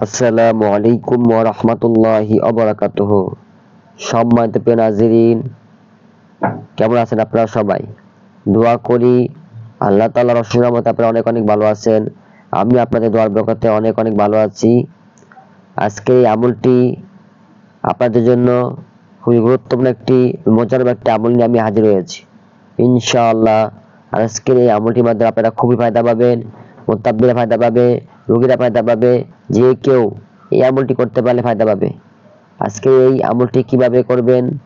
আসসালামু আলাইকুম ওয়া রাহমাতুল্লাহি ওয়া সম্মানিত প্রিয় কেমন আছেন আপনারা সবাই? দোয়া করি আল্লাহ তাআলার রহমতে আপনারা অনেক অনেক ভালো আছেন। আমি আপনাদের দোয়ার বরকতে অনেক অনেক ভালো আছি। আজকে এই আমলটি আপনাদের জন্য খুবই গুরুত্বপূর্ণ একটি মজার একটি আমল নিয়ে আমি হাজির হয়েছি। ইনশাআল্লাহ। আজকের এই আমলটির মাধ্যমে আপনারা খুবই ফায়দা পাবেন, মোত্তাব্বিরা ফায়দা পাবে, রোগীরা ফায়দা পাবে, যে কেউ এই আমলটি করতে পারলে ফায়দা পাবে। আজকে এই আমলটি কীভাবে করবেন,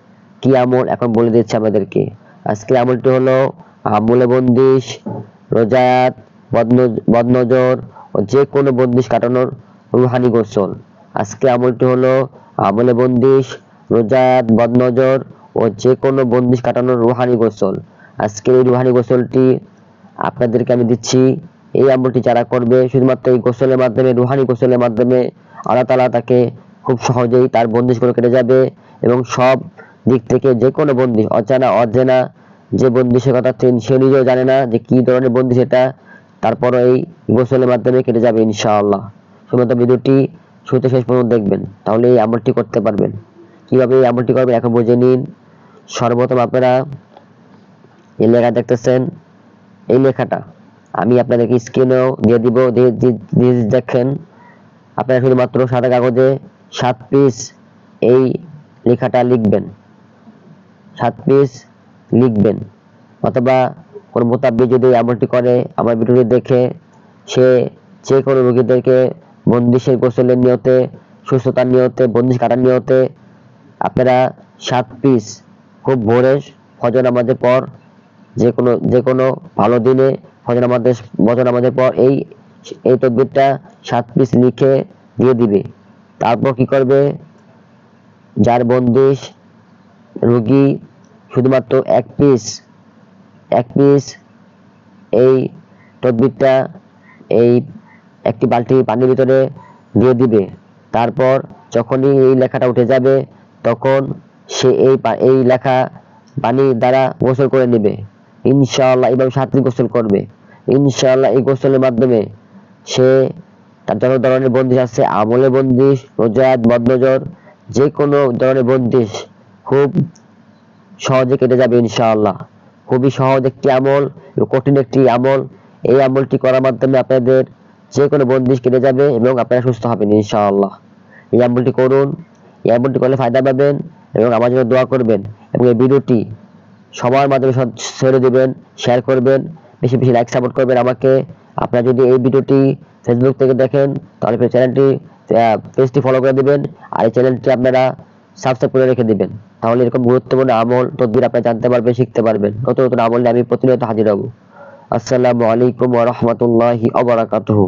কি আমল, এখন বলে দিচ্ছি আমাদেরকে আজকের আমলটি হলো আমলে বন্দিশ, রোজায়াত বদন- বদনজর ও যে কোনো বন্দিশ কাটানোর রুহানি গোসল। আজকে আমলটি হলো আমলে বন্দিশ, রোজায়াত, বদনজর ও যে কোনো বন্দিশ কাটানোর রুহানি গোসল। আজকের এই রুহানি গোসলটি আপনাদেরকে আমি দিচ্ছি। এই আমলটি যারা করবে, শুধুমাত্র এই গোসলের মাধ্যমে, রুহানি গোসলের মাধ্যমে আল্লাহ তাআলা তাকে খুব সহজেই তার বন্দিশগুলো কেটে যাবে এবং সব দিক থেকে যে কোনো বন্দিশ, অজানা, অজেনা যে বন্দিশের কথা সে নিজেও জানে না যে কি ধরনের বন্দিশ এটা। তারপর এই গোসলের মাধ্যমে কেটে যাবে ইনশাআল্লাহ। শুধুমাত্র ভিডিওটি শুরু থেকে শেষ পর্যন্ত দেখবেন, তাহলে এই আমলটি করতে পারবেন। কীভাবে এই আমলটি করবেন এখন বুঝে নিন। সর্বপ্রথম আপনারা এই লেখা দেখতেছেন? এই লেখাটা আমি আপনাদেরকে স্ক্রিনেও দিয়ে দিব দেখেন। আপনারা শুধুমাত্র সাদা কাগজে সাত পিস এই লেখাটা লিখবেন। সাত পিস লিখবেন। অথবা কোনো মোতাব্বি যদি এমনটি করে আমার ভিডিওটি দেখে, সে যে কোনো রোগীদেরকে বন্দিশের গোসলের নিয়তে, সুস্থতার নিয়তে, বন্দিশ কাটার নিয়তে আপনারা সাত পিস খুব ভোরে ফজর নামাজের পর যে কোনো যে কোনো ভালো দিনে ফজর নামাজের ফজর নামাজের পর এই এই তদবিরটা সাত পিস লিখে দিয়ে দিবে। তারপর কি করবে? যার বন্দিশ, রোগী শুধুমাত্র এক পিস এক পিস এই তদবিরটা এই একটি বালতি পানির ভিতরে দিয়ে দিবে। তারপর যখনই এই লেখাটা উঠে যাবে, তখন সে এই লেখা পানি দ্বারা গোসল করে নেবে। ইনশাআল্লাহ এইভাবে সাত দিন গোসল করবে। ইনশাআল্লাহ এই গোসলের মাধ্যমে সে তার যত ধরনের বন্দিশ আছে, আমলে বন্দিশ রোজাত বদনজর যে কোনো ধরনের বন্দিশ খুব সহজে কেটে যাবে ইনশাআল্লাহ। খুবই সহজ একটি আমল, কঠিন একটি আমল। এই আমলটি করার মাধ্যমে আপনাদের যে কোনো বন্দিশ কেটে যাবে এবং আপনারা সুস্থ হবেন ইনশাআল্লাহ। এই আমলটি করুন, এই আমলটি করলে ফায়দা পাবেন এবং আমার জন্য দোয়া করবেন এবং এই ভিডিওটি সবার মাধ্যমে ছেড়ে দেবেন শেয়ার করবেন, বেশি বেশি লাইক সাপোর্ট করবেন আমাকে। আপনারা যদি এই ভিডিওটি ফেসবুক থেকে দেখেন, তাহলে চ্যানেলটি পেজটি ফলো করে দিবেন, আর এই চ্যানেলটি আপনারা সাবস্ক্রাইব করে রেখে দিবেন। তাহলে এরকম গুরুত্বপূর্ণ আমল, তদবির আপনারা জানতে পারবেন, শিখতে পারবেন। নতুন নতুন আমল নিয়ে আমি প্রতিনিয়ত হাজির হব। আসসালামু আলাইকুম ওয়া রাহমাতুল্লাহি ওয়া বারাকাতুহু।